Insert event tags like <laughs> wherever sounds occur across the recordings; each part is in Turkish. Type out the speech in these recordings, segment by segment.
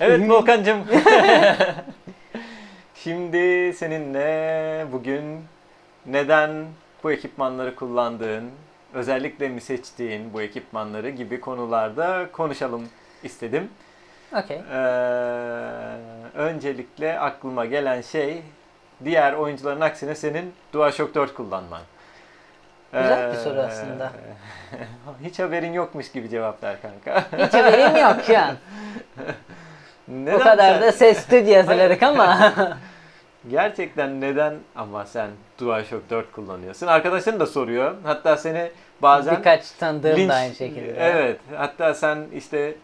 Evet Volkan'cığım. <laughs> <laughs> Şimdi seninle bugün neden bu ekipmanları kullandığın, özellikle mi seçtiğin bu ekipmanları gibi konularda konuşalım istedim. Okey. Ee, öncelikle aklıma gelen şey diğer oyuncuların aksine senin DualShock 4 kullanman. Güzel bir soru aslında. <laughs> Hiç haberin yokmuş gibi cevaplar kanka. Hiç haberim yok şu an. Neden o kadar sen- da sesli diye söyledik ama. <laughs> Gerçekten neden ama sen DualShock 4 kullanıyorsun? Arkadaşların da soruyor. Hatta seni bazen Birkaç tanıdığım linç- da aynı şekilde. Evet. Hatta sen işte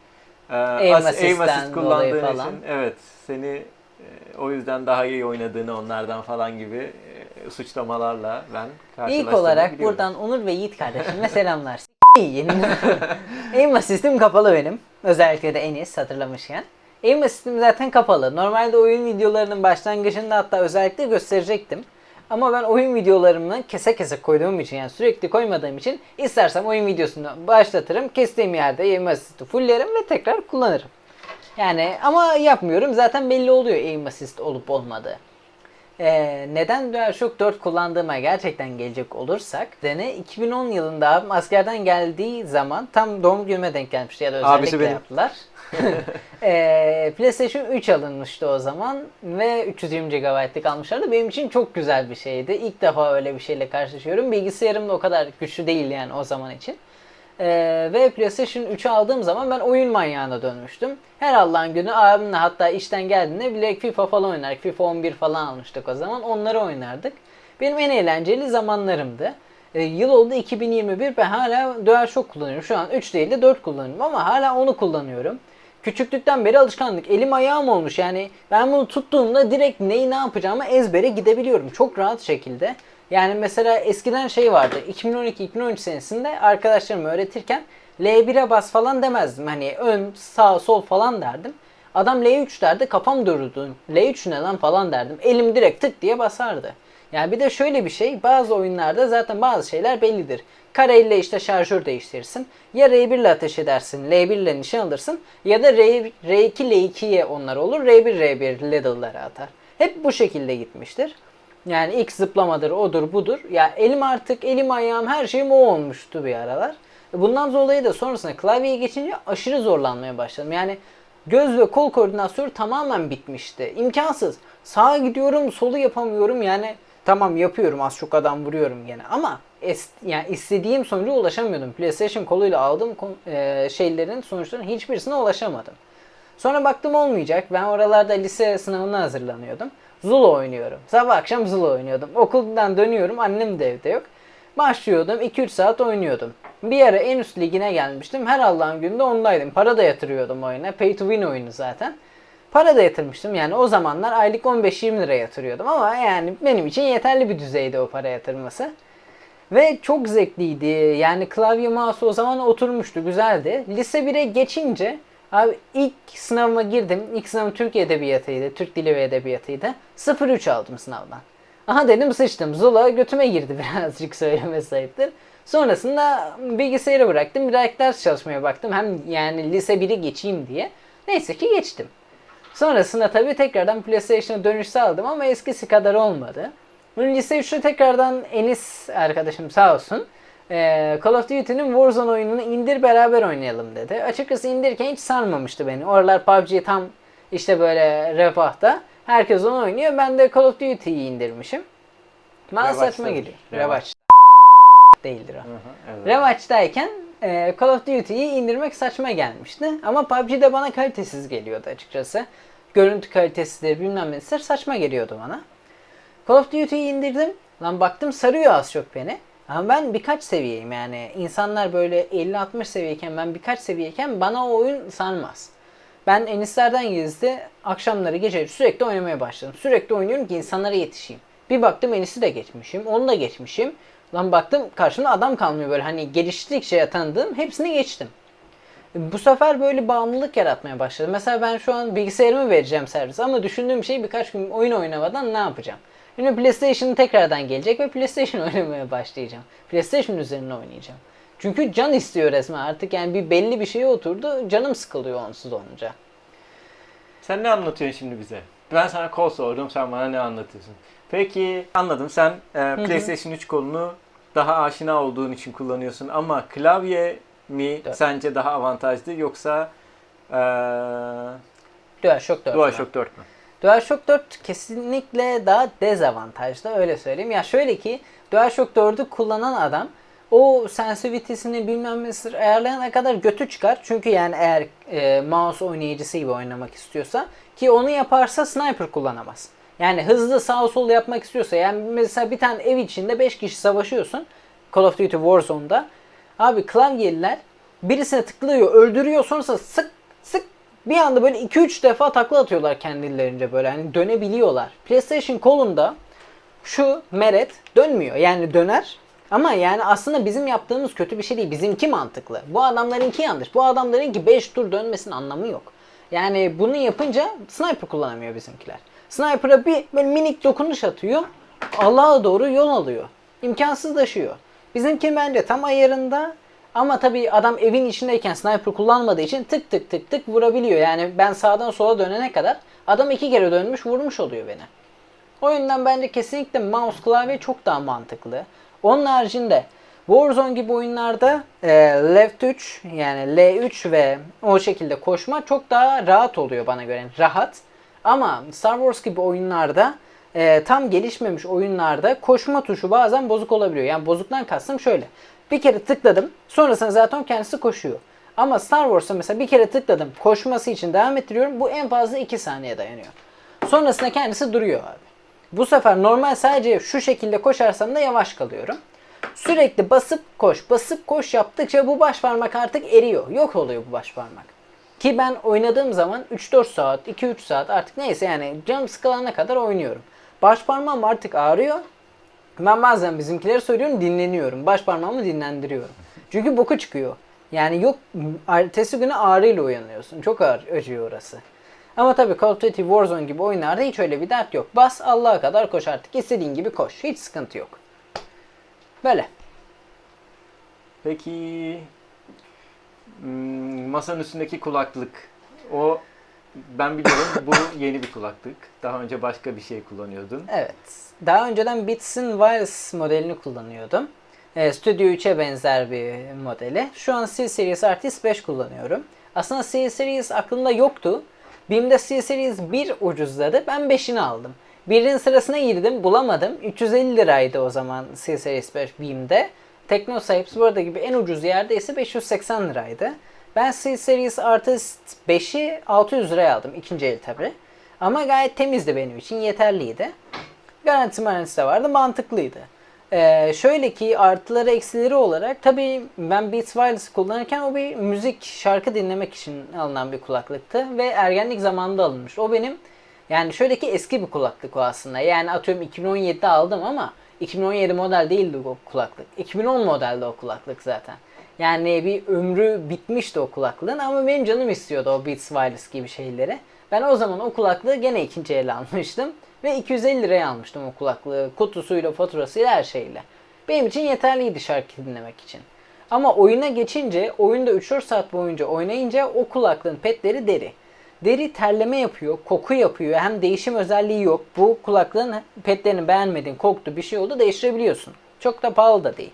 e, Aim as- assist kullandığın falan. için evet seni e, o yüzden daha iyi oynadığını onlardan falan gibi e, suçlamalarla ben karşılaştığımı İlk olarak biliyorum. buradan Onur ve Yiğit kardeşime selamlar. <laughs> <laughs> Aim assist'im kapalı benim. Özellikle de Enis hatırlamışken. Aim assist'im zaten kapalı. Normalde oyun videolarının başlangıcında hatta özellikle gösterecektim. Ama ben oyun videolarımı kese kese koyduğum için yani sürekli koymadığım için istersem oyun videosunu başlatırım. Kestiğim yerde aim assist'i fulllerim ve tekrar kullanırım. Yani ama yapmıyorum. Zaten belli oluyor aim assist olup olmadığı. Ee, neden DualShock 4 kullandığıma gerçekten gelecek olursak Dene 2010 yılında abim askerden geldiği zaman tam doğum günüme denk gelmişti ya da özellikle Abisi benim. yaptılar. Ee, PlayStation 3 alınmıştı o zaman ve 320 GB'lık almışlardı. Benim için çok güzel bir şeydi. İlk defa öyle bir şeyle karşılaşıyorum. Bilgisayarım da o kadar güçlü değil yani o zaman için. Ee, ve PlayStation 3'ü aldığım zaman ben oyun manyağına dönmüştüm. Her Allah'ın günü abimle hatta işten geldiğinde bile FIFA falan oynardık. FIFA 11 falan almıştık o zaman. Onları oynardık. Benim en eğlenceli zamanlarımdı. Ee, yıl oldu 2021 ve hala DualShock kullanıyorum. Şu an 3 değil de 4 kullanıyorum ama hala onu kullanıyorum. Küçüklükten beri alışkanlık. Elim ayağım olmuş yani. Ben bunu tuttuğumda direkt neyi ne yapacağımı ezbere gidebiliyorum. Çok rahat şekilde. Yani mesela eskiden şey vardı. 2012-2013 senesinde arkadaşlarıma öğretirken L1'e bas falan demezdim. Hani ön, sağ, sol falan derdim. Adam L3 derdi kafam dururdu. L3 ne lan falan derdim. Elim direkt tık diye basardı. Yani bir de şöyle bir şey bazı oyunlarda zaten bazı şeyler bellidir. Kareyle işte şarjör değiştirirsin. Ya R1 ile ateş edersin, L1 ile nişan alırsın ya da R, R2 L2'ye onlar olur. R1 R1 ladle'lara atar. Hep bu şekilde gitmiştir. Yani ilk zıplamadır, odur, budur. Ya elim artık, elim ayağım her şeyim o olmuştu bir aralar. Bundan dolayı da sonrasında klavyeye geçince aşırı zorlanmaya başladım. Yani göz ve kol koordinasyonu tamamen bitmişti. İmkansız. Sağa gidiyorum, solu yapamıyorum. Yani tamam yapıyorum, az çok adam vuruyorum gene ama es, yani istediğim sonuca ulaşamıyordum. PlayStation koluyla aldığım e, şeylerin sonuçlarının hiçbirisine ulaşamadım. Sonra baktım olmayacak. Ben oralarda lise sınavına hazırlanıyordum. Zula oynuyorum. Sabah akşam Zula oynuyordum. Okuldan dönüyorum. Annem de evde yok. Başlıyordum. 2-3 saat oynuyordum. Bir ara en üst ligine gelmiştim. Her Allah'ın günde ondaydım. Para da yatırıyordum oyuna. Pay to win oyunu zaten. Para da yatırmıştım. Yani o zamanlar aylık 15-20 lira yatırıyordum ama yani benim için yeterli bir düzeyde o para yatırması. Ve çok zevkliydi. Yani klavye mouse o zaman oturmuştu. Güzeldi. Lise 1'e geçince abi ilk sınavıma girdim. İlk sınavım Türk Edebiyatı'ydı. Türk Dili ve Edebiyatı'ydı. 0-3 aldım sınavdan. Aha dedim sıçtım. Zula götüme girdi <laughs> birazcık söyleme sayıptır. Sonrasında bilgisayarı bıraktım. Birazcık ders çalışmaya baktım. Hem yani lise 1'i geçeyim diye. Neyse ki geçtim. Sonrasında tabii tekrardan PlayStation'a dönüş sağladım ama eskisi kadar olmadı. Bunun lise 3'te tekrardan Enis arkadaşım sağ olsun. eee, Call of Duty'nin Warzone oyununu indir beraber oynayalım dedi. Açıkçası indirirken hiç sarmamıştı beni. Oralar PUBG tam işte böyle refahta. Herkes onu oynuyor. Ben de Call of Duty'yi indirmişim. Bana saçma geliyor. Revaç. Değildir o. Hı hı, evet. Revaç'tayken e, Call of Duty'yi indirmek saçma gelmişti. Ama PUBG de bana kalitesiz geliyordu açıkçası. Görüntü kalitesidir bilmem nesidir saçma geliyordu bana. Call of Duty'yi indirdim. Lan baktım sarıyor az çok beni. Ama ben birkaç seviyeyim yani. insanlar böyle 50-60 seviyeyken ben birkaç seviyeyken bana o oyun sarmaz. Ben Enislerden gizli akşamları geceleri sürekli oynamaya başladım. Sürekli oynuyorum ki insanlara yetişeyim. Bir baktım Enis'i de geçmişim. Onu da geçmişim. Lan baktım karşımda adam kalmıyor böyle hani geliştikçe tanıdığım hepsini geçtim. Bu sefer böyle bağımlılık yaratmaya başladı. Mesela ben şu an bilgisayarımı vereceğim servis ama düşündüğüm şey birkaç gün oyun oynamadan ne yapacağım? Şimdi PlayStation tekrardan gelecek ve PlayStation <laughs> oynamaya başlayacağım. PlayStation üzerine oynayacağım. Çünkü can istiyor resmen artık yani bir belli bir şeye oturdu canım sıkılıyor onsuz olunca. Sen ne anlatıyorsun şimdi bize? Ben sana kol sordum, sen bana ne anlatıyorsun? Peki anladım. Sen e. PlayStation 3 kolunu daha aşina olduğun için kullanıyorsun ama klavye mi Evet. sence daha avantajlı yoksa e, DualShock 4. DualShock 4 mü? DualShock 4 kesinlikle daha dezavantajlı öyle söyleyeyim. Ya şöyle ki DualShock 4'ü kullanan adam o sensitivity'sini bilmem nesini ayarlayana kadar götü çıkar. Çünkü yani eğer e, mouse oynayıcısı gibi oynamak istiyorsa ki onu yaparsa sniper kullanamaz. Yani hızlı sağ sol yapmak istiyorsa yani mesela bir tane ev içinde 5 kişi savaşıyorsun Call of Duty Warzone'da. Abi klavyeliler birisine tıklıyor, öldürüyor sonrasında sık sık bir anda böyle 2-3 defa takla atıyorlar kendilerince böyle hani dönebiliyorlar. PlayStation kolunda şu meret dönmüyor. Yani döner ama yani aslında bizim yaptığımız kötü bir şey değil. Bizimki mantıklı. Bu adamlarınki yanlış. Bu adamlarınki 5 tur dönmesinin anlamı yok. Yani bunu yapınca sniper kullanamıyor bizimkiler. Sniper'a bir minik dokunuş atıyor. Allah'a doğru yol alıyor. İmkansızlaşıyor. Bizimki bence tam ayarında ama tabii adam evin içindeyken sniper kullanmadığı için tık tık tık tık vurabiliyor. Yani ben sağdan sola dönene kadar adam iki kere dönmüş vurmuş oluyor beni. O yüzden bence kesinlikle mouse klavye çok daha mantıklı. Onun haricinde Warzone gibi oyunlarda e, left 3 yani L3 ve o şekilde koşma çok daha rahat oluyor bana göre. Rahat. Ama Star Wars gibi oyunlarda e, tam gelişmemiş oyunlarda koşma tuşu bazen bozuk olabiliyor. Yani bozuktan kastım şöyle. Bir kere tıkladım sonrasında zaten kendisi koşuyor. Ama Star Wars'ta mesela bir kere tıkladım koşması için devam ettiriyorum. Bu en fazla 2 saniye dayanıyor. Sonrasında kendisi duruyor abi. Bu sefer normal sadece şu şekilde koşarsam da yavaş kalıyorum. Sürekli basıp koş, basıp koş yaptıkça bu baş parmak artık eriyor. Yok oluyor bu baş parmak. Ki ben oynadığım zaman 3-4 saat, 2-3 saat artık neyse yani canım sıkılana kadar oynuyorum. Baş parmağım artık ağrıyor. Ben bazen bizimkileri söylüyorum dinleniyorum. Baş parmağımı dinlendiriyorum. Çünkü boku çıkıyor. Yani yok ertesi günü ağrıyla uyanıyorsun. Çok ağır, acıyor orası. Ama tabii Call of Duty Warzone gibi oyunlarda hiç öyle bir dert yok. Bas Allah'a kadar koş artık. İstediğin gibi koş. Hiç sıkıntı yok. Böyle. Peki masanın üstündeki kulaklık o ben biliyorum bu <laughs> yeni bir kulaklık. Daha önce başka bir şey kullanıyordun. Evet. Daha önceden Beats'in Wireless modelini kullanıyordum. E, Studio 3'e benzer bir modeli. Şu an C-Series Artist 5 kullanıyorum. Aslında C-Series aklımda yoktu. BİM'de C-Series 1 ucuzladı. Ben 5'ini aldım. Birinin sırasına girdim bulamadım. 350 liraydı o zaman C-Series 5 BİM'de. TeknoSahip burada gibi en ucuz yerde ise 580 liraydı. Ben C-Series Artist 5'i 600 liraya aldım. ikinci el tabi. Ama gayet temizdi benim için. Yeterliydi. Garanti marantisi de vardı. Mantıklıydı. Ee, şöyle ki artıları eksileri olarak tabii ben Beats Wireless kullanırken o bir müzik şarkı dinlemek için alınan bir kulaklıktı ve ergenlik zamanında alınmış. O benim yani şöyle ki eski bir kulaklık o aslında. Yani atıyorum 2017'de aldım ama 2017 model değildi o kulaklık. 2010 modelde o kulaklık zaten. Yani bir ömrü bitmişti o kulaklığın ama benim canım istiyordu o Beats Wireless gibi şeyleri. Ben o zaman o kulaklığı gene ikinci el almıştım. Ve 250 liraya almıştım o kulaklığı. Kutusuyla, faturasıyla, her şeyle. Benim için yeterliydi şarkı dinlemek için. Ama oyuna geçince, oyunda 3-4 saat boyunca oynayınca o kulaklığın petleri deri. Deri terleme yapıyor, koku yapıyor. Hem değişim özelliği yok. Bu kulaklığın petlerini beğenmedin, koktu, bir şey oldu değiştirebiliyorsun. Çok da pahalı da değil.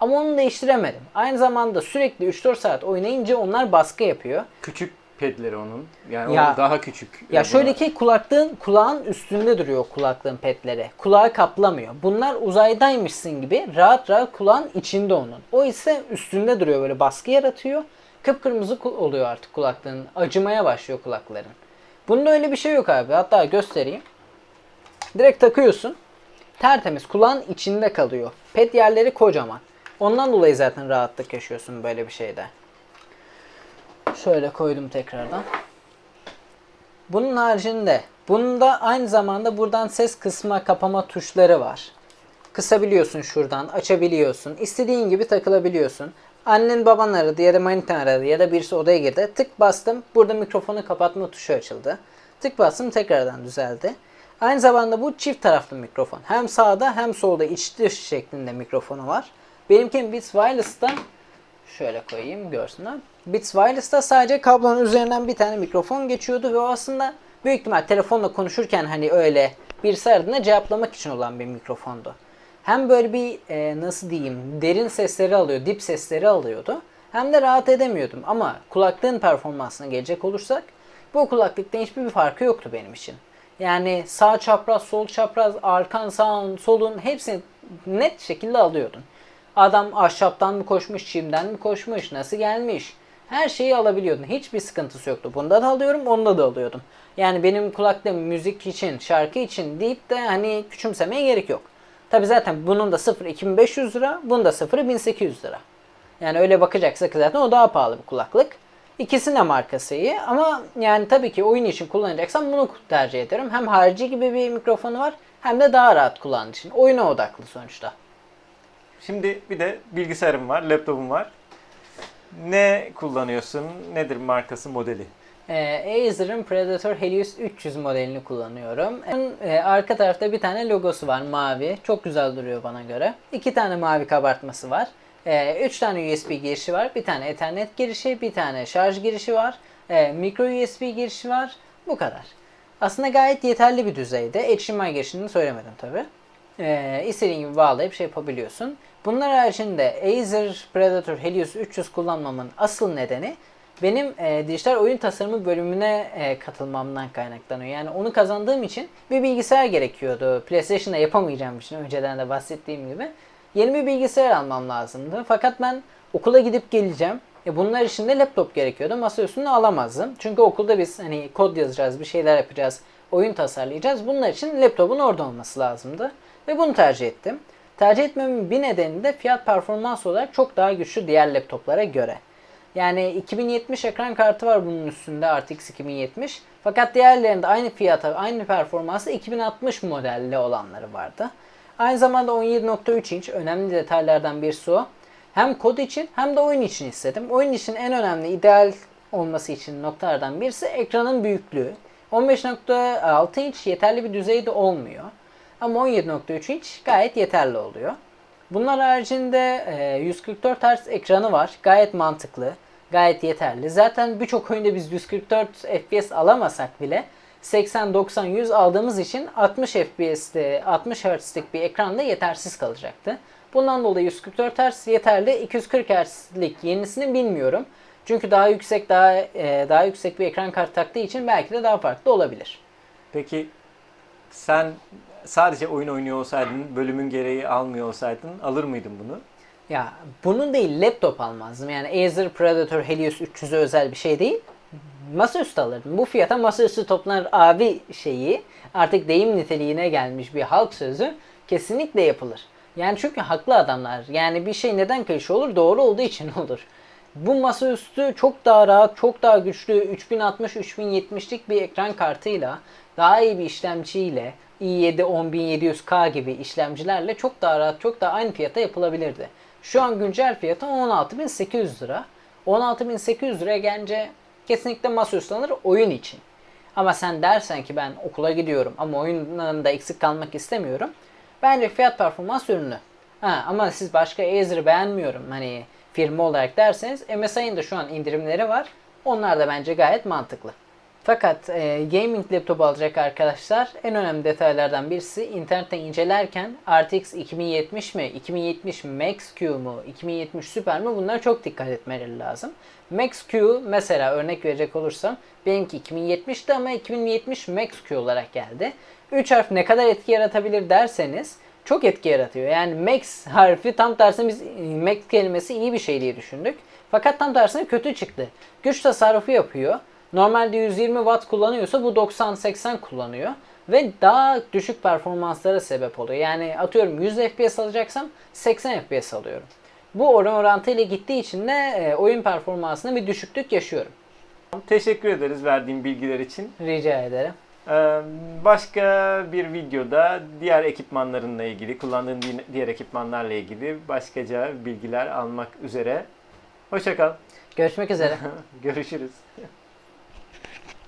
Ama onu değiştiremedim. Aynı zamanda sürekli 3-4 saat oynayınca onlar baskı yapıyor. Küçük pedleri onun. Yani Ya- o daha küçük. Ya şöyle ki kulaklığın kulağın üstünde duruyor kulaklığın petleri. Kulağı kaplamıyor. Bunlar uzaydaymışsın gibi rahat rahat kulağın içinde onun. O ise üstünde duruyor böyle baskı yaratıyor. Kıpkırmızı oluyor artık kulaklığın. Acımaya başlıyor kulakların. Bunda öyle bir şey yok abi. Hatta göstereyim. Direkt takıyorsun. Tertemiz kulağın içinde kalıyor. Pet yerleri kocaman. Ondan dolayı zaten rahatlık yaşıyorsun böyle bir şeyde. Şöyle koydum tekrardan. Bunun haricinde bunda aynı zamanda buradan ses kısma kapama tuşları var. Kısabiliyorsun şuradan, açabiliyorsun. İstediğin gibi takılabiliyorsun. Annen baban aradı ya da manita aradı ya da birisi odaya girdi. Tık bastım. Burada mikrofonu kapatma tuşu açıldı. Tık bastım tekrardan düzeldi. Aynı zamanda bu çift taraflı mikrofon. Hem sağda hem solda iç dış şeklinde mikrofonu var. Benimki Beats Wireless'ta Şöyle koyayım görsünler. Beats Wireless'ta sadece kablonun üzerinden bir tane mikrofon geçiyordu ve o aslında Büyük ihtimal telefonla konuşurken hani öyle birisi aradığında cevaplamak için olan bir mikrofondu. Hem böyle bir e, nasıl diyeyim derin sesleri alıyor, dip sesleri alıyordu. Hem de rahat edemiyordum. Ama kulaklığın performansına gelecek olursak bu kulaklıktan hiçbir bir farkı yoktu benim için. Yani sağ çapraz, sol çapraz, arkan, sağın, solun hepsini net şekilde alıyordun. Adam ahşaptan mı koşmuş, çimden mi koşmuş, nasıl gelmiş? Her şeyi alabiliyordun. Hiçbir sıkıntısı yoktu. Bunda da alıyorum, onda da alıyordum. Yani benim kulaklığım müzik için, şarkı için deyip de hani küçümsemeye gerek yok. Tabi zaten bunun da sıfırı 2500 lira, bunun da sıfırı 1800 lira. Yani öyle bakacaksak zaten o daha pahalı bir kulaklık. İkisinin de markası iyi ama yani tabii ki oyun için kullanacaksam bunu tercih ederim. Hem harici gibi bir mikrofonu var hem de daha rahat kullandığı için. Oyuna odaklı sonuçta. Şimdi bir de bilgisayarım var, laptopum var. Ne kullanıyorsun? Nedir markası, modeli? Ee, Acer'ın Predator Helios 300 modelini kullanıyorum. E, arka tarafta bir tane logosu var mavi. Çok güzel duruyor bana göre. İki tane mavi kabartması var. Ee, üç tane USB girişi var. Bir tane Ethernet girişi, bir tane şarj girişi var. Ee, micro USB girişi var. Bu kadar. Aslında gayet yeterli bir düzeyde. HDMI girişini söylemedim tabi. Ee, istediğin gibi bağlayıp şey yapabiliyorsun. Bunlar haricinde Acer Predator Helios 300 kullanmamın asıl nedeni benim e, dijital oyun tasarımı bölümüne e, katılmamdan kaynaklanıyor. Yani onu kazandığım için bir bilgisayar gerekiyordu. PlayStation'da yapamayacağım için önceden de bahsettiğim gibi. Yeni bir bilgisayar almam lazımdı. Fakat ben okula gidip geleceğim. E bunlar için de laptop gerekiyordu. Masa üstünde alamazdım. Çünkü okulda biz hani kod yazacağız, bir şeyler yapacağız, oyun tasarlayacağız. Bunlar için laptopun orada olması lazımdı. Ve bunu tercih ettim. Tercih etmemin bir nedeni de fiyat performans olarak çok daha güçlü diğer laptoplara göre. Yani 2070 ekran kartı var bunun üstünde RTX 2070. Fakat diğerlerinde aynı fiyata, aynı performansı 2060 modelli olanları vardı. Aynı zamanda 17.3 inç önemli detaylardan birisi o. Hem kod için hem de oyun için istedim. Oyun için en önemli ideal olması için noktalardan birisi ekranın büyüklüğü. 15.6 inç yeterli bir düzeyde olmuyor. Ama 17.3 inç gayet yeterli oluyor. Bunlar haricinde e, 144 Hz ekranı var. Gayet mantıklı. Gayet yeterli. Zaten birçok oyunda biz 144 FPS alamasak bile 80, 90, 100 aldığımız için 60 FPS'te 60 Hz'lik bir ekranda yetersiz kalacaktı. Bundan dolayı 144 Hz yeterli. 240 Hz'lik yenisini bilmiyorum. Çünkü daha yüksek daha e, daha yüksek bir ekran kartı taktığı için belki de daha farklı olabilir. Peki sen sadece oyun oynuyor olsaydın, bölümün gereği almıyor olsaydın alır mıydın bunu? Ya bunun değil laptop almazdım. Yani Acer Predator Helios 300'e özel bir şey değil. Masaüstü alırdım. Bu fiyata masaüstü toplanır abi şeyi artık deyim niteliğine gelmiş bir halk sözü kesinlikle yapılır. Yani çünkü haklı adamlar. Yani bir şey neden klişe olur? Doğru olduğu için <laughs> olur. Bu masaüstü çok daha rahat, çok daha güçlü 3060-3070'lik bir ekran kartıyla, daha iyi bir işlemciyle, i7 10700K gibi işlemcilerle çok daha rahat, çok daha aynı fiyata yapılabilirdi. Şu an güncel fiyatı 16.800 lira. 16.800 liraya gelince kesinlikle masaüstü alınır oyun için. Ama sen dersen ki ben okula gidiyorum ama oyunlarında eksik kalmak istemiyorum. Bence fiyat performans ürünü. Ha, ama siz başka Acer'ı beğenmiyorum hani firma olarak derseniz MSI'nin de şu an indirimleri var. Onlar da bence gayet mantıklı. Fakat e, gaming laptop alacak arkadaşlar en önemli detaylardan birisi internette incelerken RTX 2070 mi, 2070 Max Q mu, 2070 Super mi bunlara çok dikkat etmeleri lazım. Max Q mesela örnek verecek olursam benimki 2070'ti ama 2070 Max Q olarak geldi. 3 harf ne kadar etki yaratabilir derseniz çok etki yaratıyor. Yani max harfi tam tersine biz max kelimesi iyi bir şey diye düşündük. Fakat tam tersine kötü çıktı. Güç tasarrufu yapıyor. Normalde 120 watt kullanıyorsa bu 90-80 kullanıyor. Ve daha düşük performanslara sebep oluyor. Yani atıyorum 100 FPS alacaksam 80 FPS alıyorum. Bu oran orantıyla gittiği için de e, oyun performansında bir düşüklük yaşıyorum. Teşekkür ederiz verdiğin bilgiler için. Rica ederim. Ee, Başka bir videoda diğer ekipmanlarınla ilgili, kullandığın di- diğer ekipmanlarla ilgili başkaca bilgiler almak üzere. Hoşçakal. Görüşmek üzere. <laughs> Görüşürüz.